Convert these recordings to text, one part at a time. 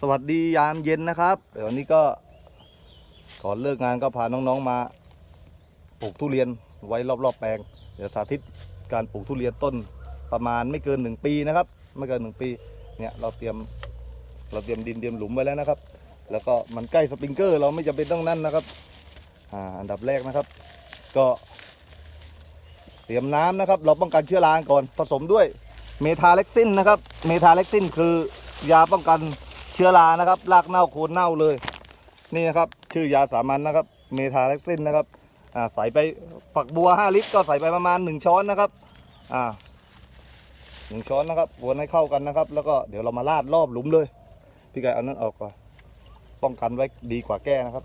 สวัสดียามเย็นนะครับ เดี๋ยววันนี้ก็ก่อนเลิกงานก็พาน้องๆมาปลูกทุเรียนไว้รอบๆแปลง เดี๋ยวสาธิตการปลูกทุเรียนต้นประมาณไม่เกินหนึ่งปีนะครับ ไม่เกินหนึ่งปี เนี่ยเราเตรียมเราเตรียมดินเตรียมหลุมไว้แล้วนะครับ แล้วก็มันใกล้สปริงเกอร์เราไม่จำเป็นต้องนั่นนะครับ อ่าอันดับแรกนะครับ ก็เตรียมน้ำนะครับ เราป้องกันเชื้อราก่อนผสมด้วยเมทาเล็กซินนะครับ เมทาเล็กซินคือยาป้องกัน เชื้อรานะครับรากเน่าโคนเน่าเลย นี่นะครับ ชื่อยาสามัญนะครับ เมทาเล็กซินนะครับอ่าใส่ไปฝักบัว 5 ลิตรก็ใส่ไปประมาณ 1 ช้อนนะครับอ่าหนึ่งช้อนนะครับวนให้เข้ากันนะครับ แล้วก็เดี๋ยวเรามาราดรอบหลุมเลย พี่ไก่เอานั้นออกก่อนป้องกันไว้ดีกว่าแก้นะครับ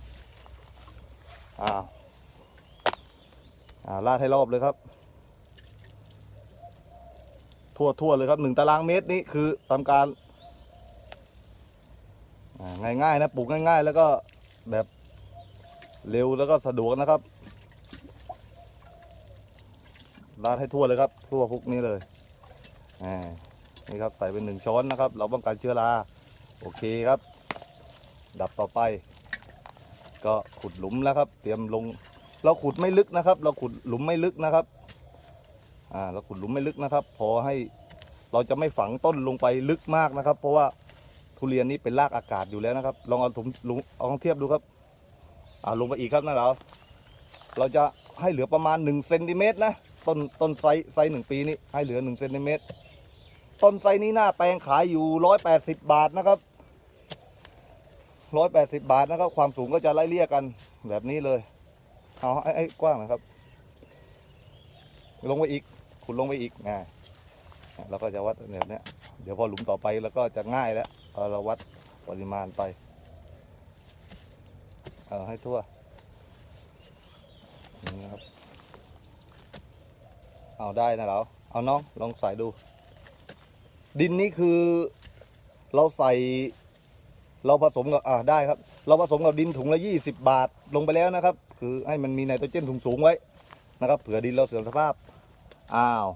อ่าอ่าราดให้รอบเลยครับ ทั่วทั่วเลยครับหนึ่งตารางเมตรนี้คือทำการ ง่ายๆนะปลูกง่ายๆ แล้วก็แบบเร็วแล้วก็สะดวกนะครับราดให้ทั่วเลยครับ ทั่วพวกนี้เลยนี่ครับใส่เป็นหนึ่งช้อนนะครับ เราป้องกันเชื้อราโอเคครับ ดับต่อไป ก็ขุดหลุมแล้วครับ เตรียมลง เราขุดไม่ลึกนะครับ เราขุดหลุมไม่ลึกนะครับอ่าเราขุดหลุมไม่ลึกนะครับ พอให้เราจะไม่ฝังต้นลงไปลึกมากนะครับ เพราะว่า ทุเรียนนี้เป็นรากอากาศอยู่แล้วนะครับ ลองเอาถุงลุงเอาลองเทียบดูครับ อ่าลงไปอีกครับนะเราเราจะให้เหลือประมาณ1เซนติเมตรนะต้นต้นไซส์ไซส์หนึ่งปีนี้ให้เหลือ1เซนติเมตรต้นไซส์นี้หน้าแปลงขายอยู่ 180 บาทนะครับ 180 บาทนะครับความสูงก็จะไล่เลี่ยกันแบบนี้เลยเอาไอ้ไอ้กว้างนะครับ ลงไปอีกขุดลงไปอีกนะเราก็จะวัดแบบเนี้ยเดี๋ยวพอหลุมต่อไปแล้วก็จะง่ายแล้ว เราวัดปริมาณไป เออให้ทั่วนี่นครับ เอาได้นะเราเอาน้องลองใส่ดู ดินนี่คือเราใส่ เราผสมกับอ่าได้ครับ เราผสมกับดินถุงละยี่สิบบาทลงไปแล้วนะครับ คือให้มันมีไนโตรเจนสูงๆไว้นะครับเผื่อดินเราเสื่อมสภาพ อ้าว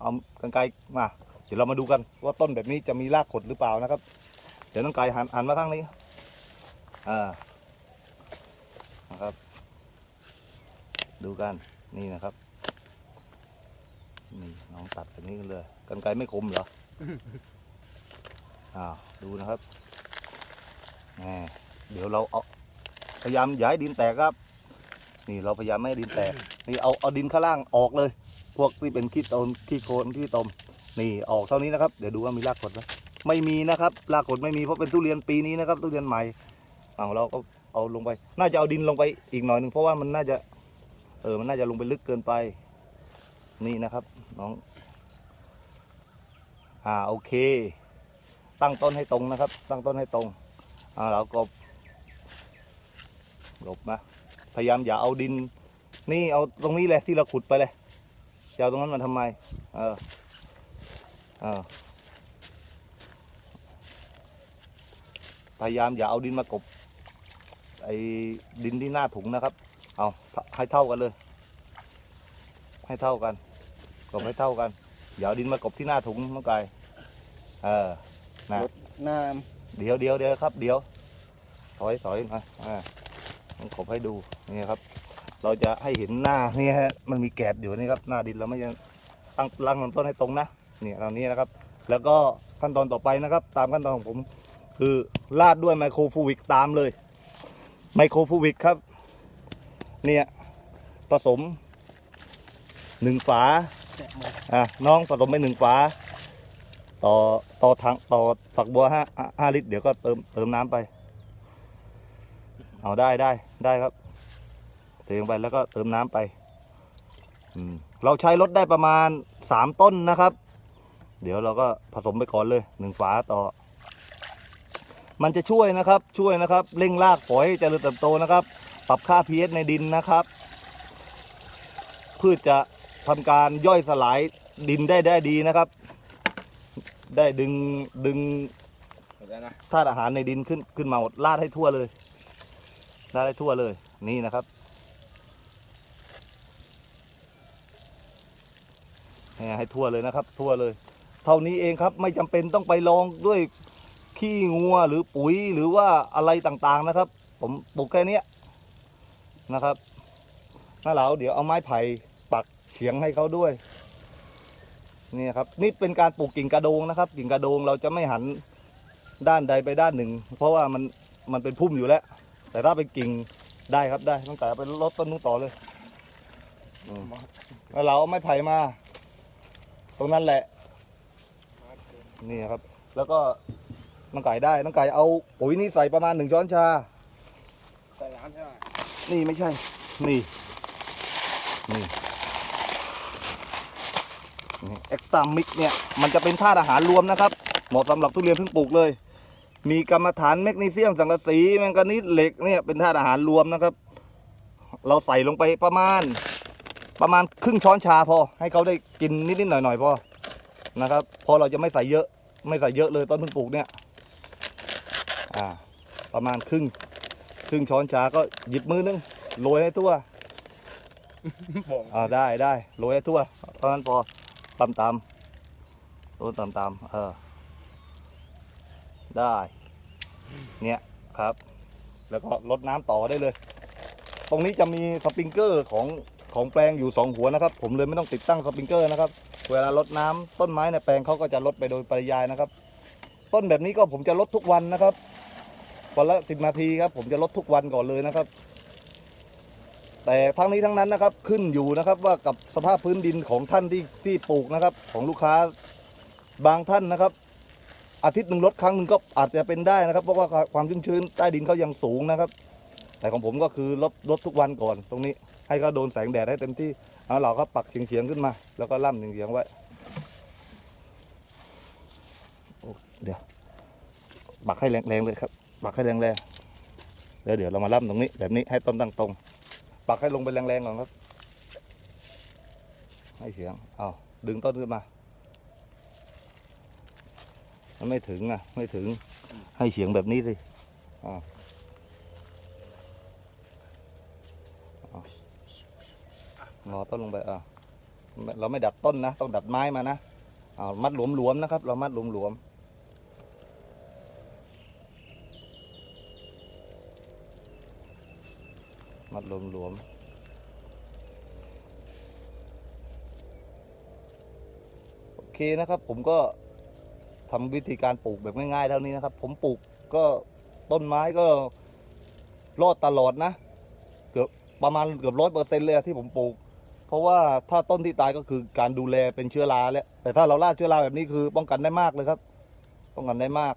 เอากันไกลมา เดี๋ยวเรามาดูกันว่าต้นแบบนี้จะมีรากขดหรือเปล่านะครับ เดี๋ยวน้องไก่หันหันมาข้างนี้อ่านะครับ ดูกันนี่นะครับนี่น้องตัดแบบนี้กันเลยกันไกลไม่คมเหรออ้าวดูนะครับแหมเดี๋ยวเราเอาพยายามอย่าให้ดินแตกครับ นี่เราพยายามไม่ให้ดินแตกนี่เอาเอาดินข้างล่างออกเลย พวกที่เป็นขี้ตมขี้โคลนขี้ตมนี่ออกเท่านี้นะครับ เดี๋ยวดูว่ามีรากขดไหม ไม่มีนะครับรากขดไม่มีเพราะเป็นทุเรียนปีนี้นะครับทุเรียนใหม่เอาเราก็เอาลงไป น่าจะเอาดินลงไปอีกหน่อยหนึ่งเพราะว่ามันน่าจะ เออมันน่าจะลงไปลึกเกินไป นี่นะครับน้อง อ่าโอเค ตั้งต้นให้ตรงนะครับ ตั้งต้นให้ตรงอ่าเราก็หลบนะพยายามอย่าเอาดิน นี่เอาตรงนี้เลยที่เราขุดไปเลยจะเอาตรงนั้นมาทำไม เออเออ พยายามอย่าเอาดินมากบไอ้ดินที่หน้าถุงนะครับ เอาให้เท่ากันเลย ให้เท่ากันกบให้เท่ากันอย่าเอาดินมากบที่หน้าถุงน้องกายเออนะลดน้เดี๋ยวเดี๋ยวเดี๋ยวครับ เดี๋ยวถอยถอยมาอ่าต้องขบให้ดูนี่ครับ เราจะให้เห็นหน้านี่ฮะมันมีแกบอยู่นี่ครับ หน้าดินเราไม่ยังตั้งตั้งลำต้นให้ตรงนะนี่ตอนนี้นะครับ แล้วก็ขั้นตอนต่อไปนะครับ ตามขั้นตอนของผม คือราดด้วยไมโครฟูวิกตามเลย ไมโครฟูวิกครับ เนี่ยผสมหนึ่งฝาอะน้องผสมไปหนึ่งฝา ต่อต่อถังต่อฝักบัวห้าห้าลิตร เดี๋ยวก็เติมเติมน้ำไป เอาได้ได้ได้ครับเทลงไปแล้วก็เติมน้ำไปเราใช้รถได้ประมาณสามต้นนะครับ เดี๋ยวเราก็ผสมไปก่อนเลยหนึ่งฝาต่อ มันจะช่วยนะครับช่วยนะครับเร่งรากปล่อยให้เจริญเติบโตนะครับ ปรับค่า pH ในดินนะครับ พืชจะทำการย่อยสลายดินได้ได้ดีนะครับ ได้ดึงดึงหมดแล้วนะธาตุอาหารในดินขึ้นขึ้นมาหมดลาดให้ทั่วเลยลาดให้ทั่วเลยนี่นะครับให้ให้ทั่วเลยนะครับ ทั่วเลย เท่านี้เองครับไม่จำเป็นต้องไปลองด้วยเค ขี้งัวหรือปุ๋ยหรือว่าอะไรต่างๆนะครับ ผมปลูกแค่นี้นะครับน้าเหลาเดี๋ยวเอาไม้ไผ่ปักเฉียงให้เขาด้วยนี่ครับนี่เป็นการปลูกกิ่งกระโดงนะครับ กิ่งกระโดงเราจะไม่หันด้านใดไปด้านหนึ่ง เพราะว่ามันมันเป็นพุ่มอยู่แล้ว แต่ถ้าเป็นกิ่งได้ครับได้ตั้งแต่ไปลดต้นนู้นต่อเลยอืมแล้วเราเอาไม้ไผ่มา ตรงนั้นแหละ นี่ครับ แล้วก็ น้องไก่ได้น้องไก่เอาปุ๋ยนี่ใส่ประมาณหนึ่งช้อนชา ใส่น้ำใช่ไหมนี่ไม่ใช่ นี่ นี่เอ็กซ์ตามิกเนี่ย มันจะเป็นธาตุอาหารรวมนะครับ เหมาะสำหรับทุเรียนเพิ่งปลูกเลย มีกรรมฐานแมกนีเซียมสังกะสีแมงกานีสเหล็กเนี่ยเป็นธาตุอาหารรวมนะครับ เราใส่ลงไปประมาณ ประมาณครึ่งช้อนชาพอ ให้เขาได้กินนิดๆหน่อยๆพอนะครับ พอเราจะไม่ใส่เยอะ ไม่ใส่เยอะเลยต้นเพิ่งปลูกเนี่ย อ่า ประมาณครึ่ง ครึ่งช้อนชาก็หยิบมือนึงโรยให้ทั่วผมอ่าได้ได้โรยให้ทั่วเพราะนั้นพอตำตำโรยตำตำเออ ได้ เนี่ยครับ แล้วก็ลดน้ำต่อได้เลย ตรงนี้จะมีสปริงเกอร์ของของแปลงอยู่สองหัวนะครับ ผมเลยไม่ต้องติดตั้งสปริงเกอร์นะครับ เวลาลดน้ำต้นไม้ในแปลงเขาก็จะลดไปโดยปริยายนะครับ ต้นแบบนี้ก็ผมจะลดทุกวันนะครับวันละสิบนาทีครับ ผมจะลดทุกวันก่อนเลยนะครับ แต่ทั้งนี้ทั้งนั้นนะครับ ขึ้นอยู่นะครับว่ากับสภาพพื้นดินของท่านที่ที่ปลูกนะครับ ของลูกค้าบางท่านนะครับ อาทิตย์หนึ่งลดครั้งหนึ่งก็อาจจะเป็นได้นะครับ เพราะว่าความชุ่มชื้นใต้ดินเขายังสูงนะครับ แต่ของผมก็คือลดลดทุกวันก่อน ตรงนี้ ให้เขาโดนแสงแดดให้เต็มที่เอาเราก็ปักเฉียงๆขึ้นมา แล้วก็ล่ำเฉียงๆไว้โอ้ เดี๋ยวปักให้แรงๆเลยครับปักให้แรงๆแล้วเดี๋ยวเรามาล่ำตรงนี้แบบนี้ให้ต้นตั้งตรงปักให้ลงไปแรงๆก่อนครับ ให้เฉียงเอาดึงต้นขึ้นมา มันไม่ถึงอะ ไม่ถึง ให้เฉียงแบบนี้สิอ่าเอางอต้นลงไปอ่าเราไม่ดัดต้นนะ ต้องดัดไม้มานะเอามัดหลวมๆนะครับ เรามัดหลวมๆ มัดหลวมๆโอเคนะครับผมก็ทำวิธีการปลูกแบบง่ายๆเท่านี้นะครับ ผมปลูกก็ต้นไม้ก็รอดตลอดนะ เกือบประมาณเกือบร้อยเปอร์เซ็นต์เลยที่ผมปลูก เพราะว่าถ้าต้นที่ตายก็คือการดูแลเป็นเชื้อราแล้วแต่ถ้าเราล่าเชื้อราแบบนี้คือป้องกันได้มากเลยครับ ป้องกันได้มาก